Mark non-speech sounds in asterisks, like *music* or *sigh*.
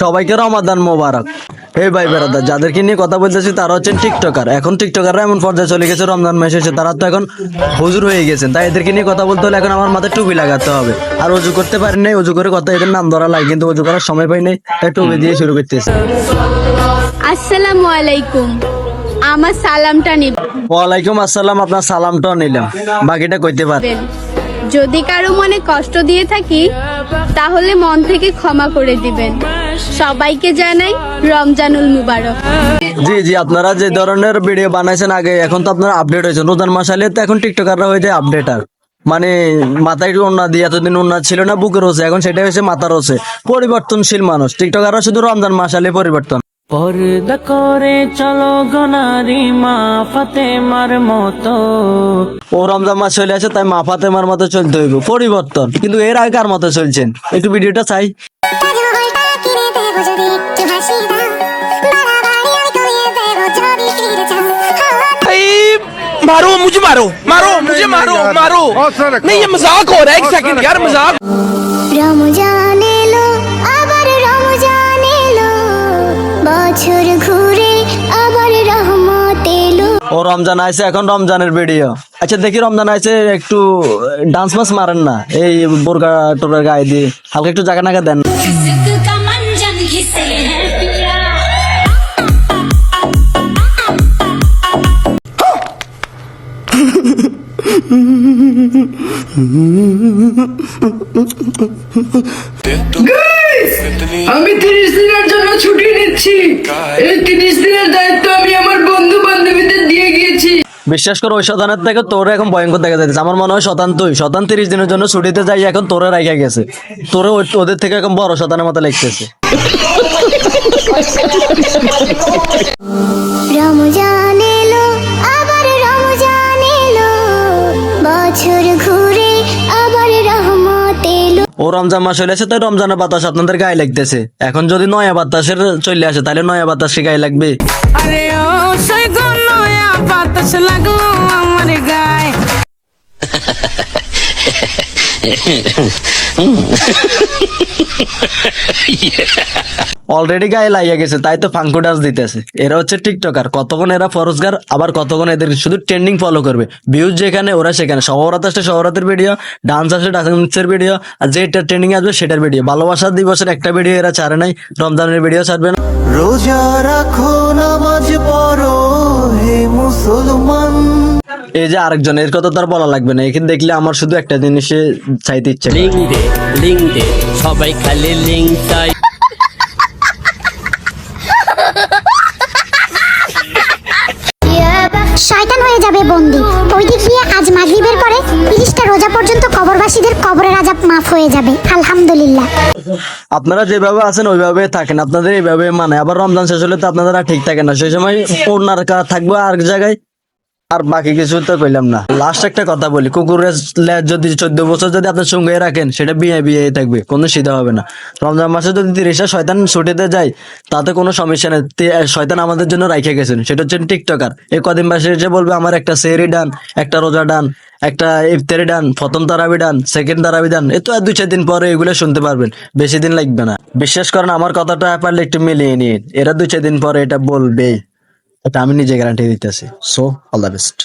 সবাইকে রমাদান মোবারক। এই ভাই বেড়াদা যাদেরকে নিয়ে কথা বলতেছি তারা হচ্ছেন টিকটকার। এখন টিকটকাররা এমন পর্যায়ে চলে গেছে রমজান মাস এসে তারা তো এখন হুজুর হয়ে গেছেন। তাই এদেরকে নিয়ে কথা বলতে হলে এখন আমার মাথায় টুপি লাগাতে হবে। আর অজু করতে পারি নাই অজু করে কথা এদের নাম ধরা লাগে কিন্তু অজু করার সময় পাই নাই তাই টুপি দিয়ে শুরু করতেছি। আসসালামু আলাইকুম আমার সালামটা ওয়ালাইকুম আসসালাম আপনার সালামটাও নিলাম। বাকিটা কইতে পারেন যদি কারও মনে কষ্ট দিয়ে থাকি তাহলে মন থেকে ক্ষমা করে দিবেন। সবাইকে জানাই রমজানুল মুবারক। জি জি আপনারা যে ধরনের ভিডিও বানাইছেন আগে এখন তো আপনারা আপডেট হয়েছেন রোজান মাস আলে তো এখন টিকটকাররা হয়ে যায় আপডেটার মানে মাথায় একটু ওন্না দিয়ে এতদিন ওন্না ছিল না বুকের রোসে এখন সেটা হয়েছে মাথার রোসে পরিবর্তনশীল মানুষ। টিকটকাররা শুধু রমজান মাস আলে পরিবর্তন। পর্দা করে চলো গনারি মা ফাতেমার মতো। ও রমজান মাস চলে আসে তাই মা ফাতেমার মতো চলতে হইব। পরিবর্তন। কিন্তু এর আগে কার মতো চলছেন। একটু ভিডিওটা চাই। मारो मुझे मारो मारो मुझे मारो मारो नहीं ये मजाक हो रहा है एक सेकंड यार मजाक রমজান এলো আবার রমজান এলো বছর ঘুরে আবার রহমত এলো ও রমজান আইছে এখন রমজানের ভিডিও আচ্ছা দেখি রমজান আইছে একটু ডান্স মাস মারেন না এই বোরকা টোরের গায়ে দিয়ে হালকা একটু জায়গা নাগা দেন আমি তিরিশ দিনের জন্য ছুটি নিচ্ছি। এই তিরিশ দিনের দায়িত্ব আমি আমার বন্ধু বান্ধবীদের দিয়ে গিয়েছি। বিশ্বাস করো ওই শতানের থেকে তোর এখন ভয়ঙ্কর দেখা যাচ্ছে। আমার মনে হয় শতান তুই। শতান তিরিশ দিনের জন্য ছুটিতে যাই এখন তোরে রাইখা গেছে। তোরে ওদের থেকে এখন বড় শতানের মতো লিখতেছে *laughs* রমজান মাস চলে আসে তাই রমজানের বাতাস আপনাদের গায়ে লাগতেছে। এখন যদি নয়া বাতাসের চলে আসে তাহলে নয়া বাতাস কি গায়ে লাগবে? আরে ও সই নয়া বাতাস লাগল আমার গায়ে। *laughs* অলরেডি *laughs* গায়ে লাগিয়ে গেছে তাই তো ফাঙ্কু ডান্স দিতেছে। এরা হচ্ছে টিকটকার কতক্ষণ এরা ফরজগার আবার কতক্ষণ এদের শুধু ট্রেন্ডিং ফলো করবে। ভিউজ যেখানে ওরা সেখানে। শহরাত আসলে সহরাতের ভিডিও ডান্স আসলে ডান্সের ভিডিও আর যেটা ট্রেন্ডিং আসবে সেটার ভিডিও ভালোবাসার দিবসের একটা ভিডিও এরা ছাড়ে নাই রমজানের ভিডিও ছাড়বে না। রোজা রাখো নামাজ পড়ো হে মুসলমান। এই যে আরেকজন এর কথা তো আর বলা লাগবে না। এখানে দেখলে আমার শুধু একটা জিনিসে চাইতে ইচ্ছে দে দে সবাই খালি লিঙ্ক চাই। শয়তান হয়ে যাবে বন্দি। ওই দিক দিয়ে আজ মাগরিবের পরে তিরিশটা রোজা পর্যন্ত কবরবাসীদের কবরের আজাব মাফ হয়ে যাবে। আলহামদুলিল্লাহ। আপনারা যেভাবে আছেন ওইভাবে থাকেন। আপনাদের এইভাবে মানে আবার রমজান শেষ হলে তো আপনারা ঠিক থাকেন না। সেই সময় ওনার কা- থাকবে আর জায়গায়। আর বাকি কিছু তো কইলাম না। লাস্ট একটা কথা বলি, কুকুরের যদি চোদ্দ বছর যদি আপনার সঙ্গে রাখেন, সেটা বিয়ে বিয়ে থাকবে, কোনো সিধা হবে না। রমজান মাসে যদি তিরিশটা শয়তান ছুটিতে যায়, তাতে কোনো সমস্যা নেই। শয়তান আমাদের জন্য রাইখে গেছেন। সেটা হচ্ছে টিকটকার। এই কদিন মাসে এসে বলবে, আমার একটা সেরি ডান, একটা রোজা ডান, একটা ইফতারি ডান, প্রথম তারাবি ডান, সেকেন্ড তারাবি ডান। এ তো আর দুই চার দিন পরে এগুলো শুনতে পারবেন। বেশি দিন লাগবে না। বিশ্বাস করেন, আমার কথাটা পারলে একটু মিলিয়ে নিন। এরা দুই চার দিন পরে এটা বলবেই। এটা আমি নিজে গ্যারান্টি দিতেছি। So all the best